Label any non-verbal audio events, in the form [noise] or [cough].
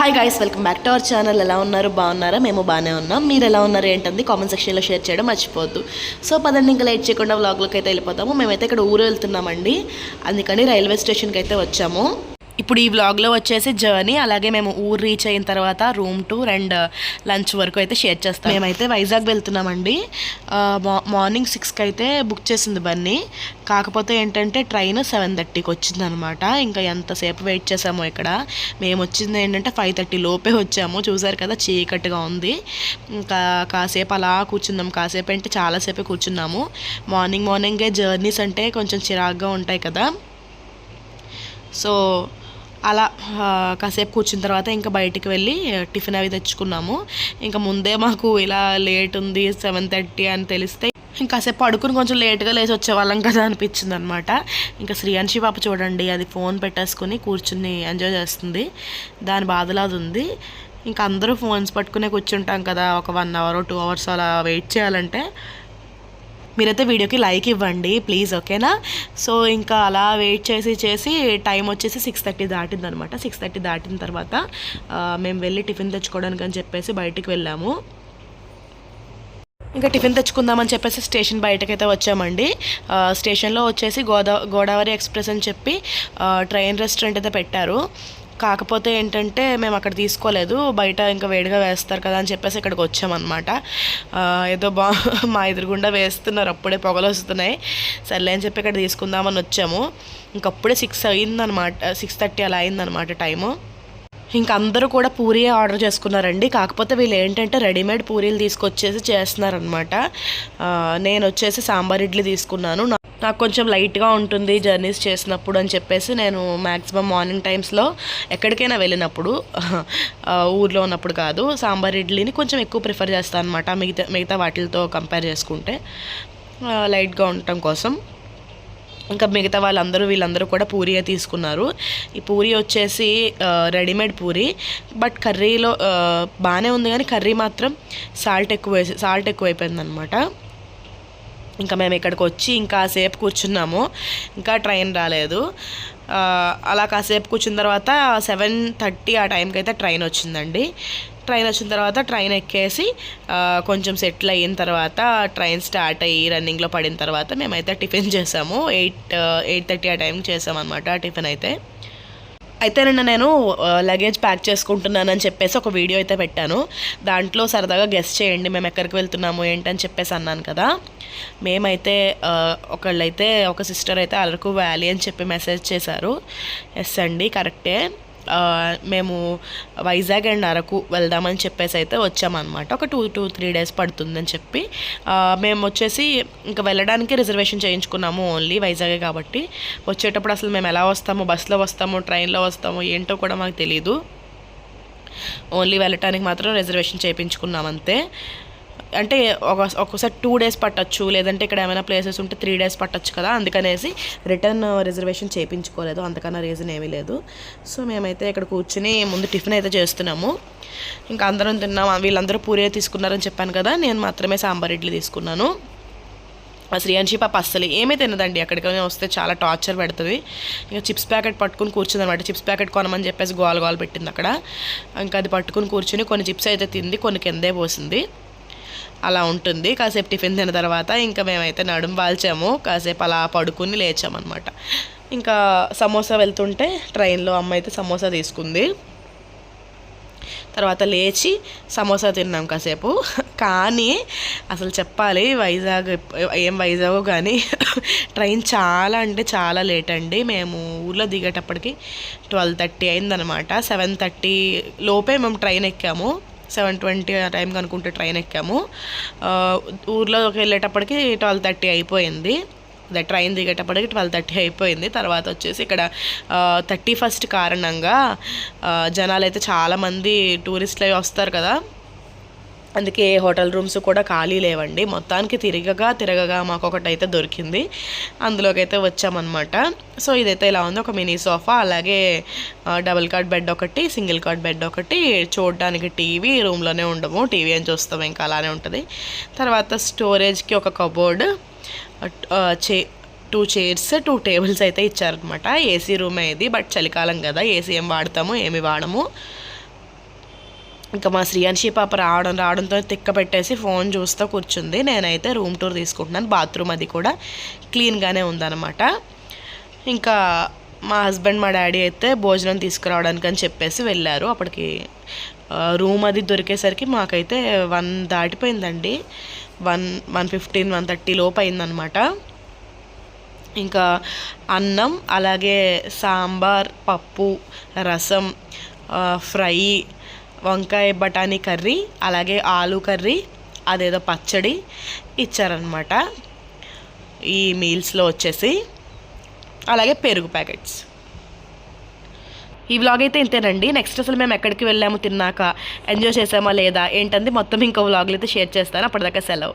Hi guys welcome back to our channel ఎలా ఉన్నారు? బాగున్నారా? మేము బాగానే ఉన్నాం. మీరు ఎలా ఉన్నారు? ఏంటంది? కామెంట్ సెక్షన్లో షేర్ చేయడం మర్చిపోవద్దు. సో పదండి ఇంకా లేట్ చేయకుండా వ్లాగ్లోకి అయితే వెళ్ళిపోతాము. మేమైతే ఇక్కడ ఊరు వెళ్తున్నామండి. అందుకని రైల్వే స్టేషన్కి అయితే వచ్చాము. ఇప్పుడు ఈ వ్లాగ్లో వచ్చేసి జర్నీ అలాగే మేము ఊరు రీచ్ అయిన తర్వాత రూమ్ టూర్ అండ్ లంచ్ వరకు అయితే షేర్ చేస్తాం. మేమైతే వైజాగ్ వెళ్తున్నామండి. మా- మార్నింగ్ సిక్స్కి అయితే బుక్ చేసింది బన్నీ. కాకపోతే ఏంటంటే ట్రైన్ సెవెన్ థర్టీకి వచ్చింది అనమాట ఇంకా ఎంతసేపు వెయిట్ చేసామో ఇక్కడ. మేము వచ్చింది ఏంటంటే ఫైవ్ థర్టీ లోపే వచ్చాము. చూసారు కదా చీకటిగా ఉంది. ఇంకా కాసేపు అలా కూర్చున్నాం. కాసేపు అంటే చాలాసేపే కూర్చున్నాము. మార్నింగ్ మార్నింగే జర్నీస్ అంటే కొంచెం చిరాగ్గా ఉంటాయి కదా. సో అలా కాసేపు కూర్చున్న తర్వాత ఇంకా బయటికి వెళ్ళి టిఫిన్ అవి తెచ్చుకున్నాము. ఇంకా ముందే మాకు ఇలా లేట్ ఉంది సెవెన్ థర్టీ అని తెలిస్తే ఇంకాసేపు పడుకుని కొంచెం లేట్గా లేచి వచ్చేవాళ్ళం కదా అనిపించింది అనమాట ఇంకా శ్రీయాంశి పాప చూడండి అది ఫోన్ పెట్టేసుకుని కూర్చుని ఎంజాయ్ చేస్తుంది. దాని బాధలో అది ఉంది. ఇంకా అందరూ ఫోన్స్ పట్టుకునే కూర్చుంటాం కదా ఒక వన్ అవర్ టూ అవర్స్ అలా వెయిట్ చేయాలంటే. మీరైతే వీడియోకి లైక్ ఇవ్వండి ప్లీజ్ ఓకేనా? సో ఇంకా అలా వెయిట్ చేసి చేసి టైం వచ్చేసి సిక్స్ థర్టీ దాటింది అనమాట సిక్స్ థర్టీ దాటిన తర్వాత మేము వెళ్ళి టిఫిన్ తెచ్చుకోవడానికి అని చెప్పేసి బయటికి వెళ్ళాము. ఇంకా టిఫిన్ తెచ్చుకుందామని చెప్పేసి స్టేషన్ బయటకైతే వచ్చామండి. స్టేషన్లో వచ్చేసి గోదా గోదావరి ఎక్స్ప్రెస్ అని చెప్పి ట్రైన్ రెస్టారెంట్ అయితే పెట్టారు. కాకపోతే ఏంటంటే మేము అక్కడ తీసుకోలేదు. బయట ఇంకా వేడిగా వేస్తారు కదా అని చెప్పేసి ఇక్కడికి వచ్చామన్నమాట. ఏదో బా [laughs] మా ఎదురుగుండా వేస్తున్నారు. అప్పుడే పొగలు వస్తున్నాయి. సర్లే అని చెప్పి ఇక్కడ తీసుకుందామని వచ్చాము. ఇంకప్పుడే సిక్స్ అయిందనమాట సిక్స్ థర్టీ అలా అయిందనమాట టైము. ఇంక అందరూ కూడా పూరీ ఆర్డర్ చేసుకున్నారండి. కాకపోతే వీళ్ళు ఏంటంటే రెడీమేడ్ పూరీలు తీసుకొచ్చేసి చేస్తున్నారనమాట నేను వచ్చేసి సాంబార్ ఇడ్లీ తీసుకున్నాను. నాకు కొంచెం లైట్గా ఉంటుంది జర్నీస్ చేసినప్పుడు అని చెప్పేసి నేను మ్యాక్సిమం మార్నింగ్ టైమ్స్లో ఎక్కడికైనా వెళ్ళినప్పుడు ఊర్లో ఉన్నప్పుడు కాదు సాంబార్ ఇడ్లీని కొంచెం ఎక్కువ ప్రిఫర్ చేస్తాను అనమాట మిగతా మిగతా వాటితో కంపేర్ చేసుకుంటే. లైట్గా ఉండటం కోసం. ఇంకా మిగతా వాళ్ళందరూ వీళ్ళందరూ కూడా పూరియే తీసుకున్నారు. ఈ పూరి వచ్చేసి రెడీమేడ్ పూరి బట్ కర్రీలో బాగానే ఉంది కానీ కర్రీ మాత్రం సాల్ట్ ఎక్కువ వేసి సాల్ట్ ఎక్కువైపోయిందనమాట ఇంకా మేము ఇక్కడికి వచ్చి ఇంకా సేపు కూర్చున్నాము. ఇంకా ట్రైన్ రాలేదు. అలా కాసేపు కూర్చున్న తర్వాత సెవెన్ థర్టీ ఆ టైంకి అయితే ట్రైన్ వచ్చిందండి. ట్రైన్ వచ్చిన తర్వాత ట్రైన్ ఎక్కేసి కొంచెం సెటిల్ అయిన తర్వాత ట్రైన్ స్టార్ట్ అయ్యి రన్నింగ్లో పడిన తర్వాత మేమైతే టిఫిన్ చేసాము. ఎయిట్ ఎయిట్ థర్టీ ఆ టైంకి చేసామన్నమాట టిఫిన్ అయితే. అయితే నిన్న నేను లగేజ్ ప్యాక్ చేసుకుంటున్నానని చెప్పేసి ఒక వీడియో అయితే పెట్టాను. దాంట్లో సరదాగా గెస్ట్ చేయండి మేము ఎక్కడికి వెళ్తున్నాము ఏంటని చెప్పేసి అన్నాను కదా. మేమైతే ఒకళ్ళైతే ఒక సిస్టర్ అయితే అరకు వ్యాలీ అని చెప్పి మెసేజ్ చేశారు. ఎస్ అండి కరెక్టే మేము వైజాగ్ అండ్ అరకు వెళ్దామని చెప్పేసి అయితే వచ్చామన్నమాట. ఒక టూ టూ త్రీ డేస్ పడుతుందని చెప్పి. మేము వచ్చేసి ఇంకా వెళ్ళడానికి రిజర్వేషన్ చేయించుకున్నాము ఓన్లీ వైజాగే కాబట్టి. వచ్చేటప్పుడు అసలు మేము ఎలా వస్తాము బస్సులో వస్తాము ట్రైన్లో వస్తాము ఏంటో కూడా మాకు తెలియదు ఓన్లీ వెళ్ళటానికి మాత్రం రిజర్వేషన్ చేయించుకున్నాం అంతే అంటే ఒక ఒక్కోసారి టూ డేస్ పట్టచ్చు లేదంటే ఇక్కడ ఏమైనా ప్లేసెస్ ఉంటే త్రీ డేస్ పట్టచ్చు కదా అందుకనేసి రిటర్న్ రిజర్వేషన్ చేయించుకోలేదు అంతకన్నా రీజన్ ఏమీ లేదు. సో మేమైతే ఇక్కడ కూర్చుని ముందు టిఫిన్ అయితే చేస్తున్నాము. ఇంకా అందరం తిన్నాం వీళ్ళందరూ పూరే తీసుకున్నారని చెప్పాను కదా నేను మాత్రమే సాంబార్ ఇడ్లీ తీసుకున్నాను. శ్రీయాన్షి పాప అస్సలు ఏమీ తినదండి అక్కడికైనా వస్తే చాలా టార్చర్ పెడుతుంది. ఇంకా చిప్స్ ప్యాకెట్ పట్టుకుని కూర్చుంది అనమాట చిప్స్ ప్యాకెట్ కొనమని చెప్పేసి గోల గోల పెట్టింది అక్కడ. ఇంకా అది పట్టుకుని కూర్చుని కొన్ని చిప్స్ అయితే తింది కొన్ని కిందే పోసింది. అలా ఉంటుంది. కాసేపు టిఫిన్ తిన్న తర్వాత ఇంకా మేమైతే నడుము వాల్చాము. కాసేపు అలా పడుకుని లేచామన్నమాట. ఇంకా సమోసా వెళ్తుంటే ట్రైన్లో అమ్మ అయితే సమోసా తీసుకుంది. తర్వాత లేచి సమోసా తిన్నాం కాసేపు. కానీ అసలు చెప్పాలి వైజాగ్ ఏం వైజాగ్ కానీ ట్రైన్ చాలా అంటే చాలా లేట్ అండి. మేము ఊళ్ళో దిగేటప్పటికి ట్వెల్వ్ థర్టీ అయిందనమాట సెవెన్ థర్టీ లోపే మేము ట్రైన్ ఎక్కాము. సెవెన్ ట్వంటీ ఆ టైంకి అనుకుంటే ట్రైన్ ఎక్కాము. ఊర్లోకి వెళ్ళేటప్పటికి ట్వెల్వ్ థర్టీ అయిపోయింది. అదే ట్రైన్ దిగేటప్పటికి ట్వెల్వ్ థర్టీ అయిపోయింది. తర్వాత వచ్చేసి ఇక్కడ థర్టీ ఫస్ట్ కారణంగా జనాలు అయితే చాలామంది టూరిస్టులు అవి వస్తారు కదా. అందుకే హోటల్ రూమ్స్ కూడా ఖాళీ లేవండి. మొత్తానికి తిరగగా తిరగగా మాకు ఒకటి అయితే దొరికింది. అందులోకి అయితే వచ్చామన్నమాట. సో ఇదైతే ఇలా ఉంది. ఒక మినీ సోఫా అలాగే డబుల్ కార్డ్ బెడ్ ఒకటి సింగిల్ కార్డ్ బెడ్ ఒకటి చూడడానికి టీవీ రూమ్లోనే ఉండము. టీవీ అని చూస్తాం ఇంకా అలానే ఉంటుంది. తర్వాత స్టోరేజ్కి ఒక కబోర్డ్ చే టూ చైర్స్ టూ టేబుల్స్ అయితే ఇచ్చారనమాట ఏసీ రూమే ఇది బట్ చలికాలం కదా ఏసీ ఏం వాడతాము ఏమి వాడము. ఇంకా మా శ్రీయాన్షి పాప రావడం రావడంతో తిక్క పెట్టేసి ఫోన్ చూస్తూ కూర్చుంది. నేనైతే రూమ్ టూర్ తీసుకుంటున్నాను. బాత్రూమ్ అది కూడా క్లీన్గానే ఉందన్నమాట. ఇంకా మా హస్బెండ్ మా డాడీ అయితే భోజనం తీసుకురావడానికి అని చెప్పేసి వెళ్ళారు. అప్పటికి రూమ్ అది దొరికేసరికి మాకైతే one దాటిపోయిందండి. One one fifteen one thirty లోపు అయిందనమాట ఇంకా అన్నం అలాగే సాంబార్ పప్పు రసం ఫ్రై వంకాయ బఠానీ కర్రీ అలాగే ఆలు కర్రీ అదేదో పచ్చడి ఇచ్చారనమాట ఈ మీల్స్లో వచ్చేసి అలాగే పెరుగు ప్యాకెట్స్. ఈ వ్లాగ్ అయితే ఇంతేనండి. నెక్స్ట్ అసలు మేము ఎక్కడికి వెళ్ళాము తిన్నాక ఎంజాయ్ చేసామా లేదా ఏంటంది మొత్తం ఇంకో వ్లాగ్లు అయితే షేర్ చేస్తాను. అప్పటిదాకా సెలవు.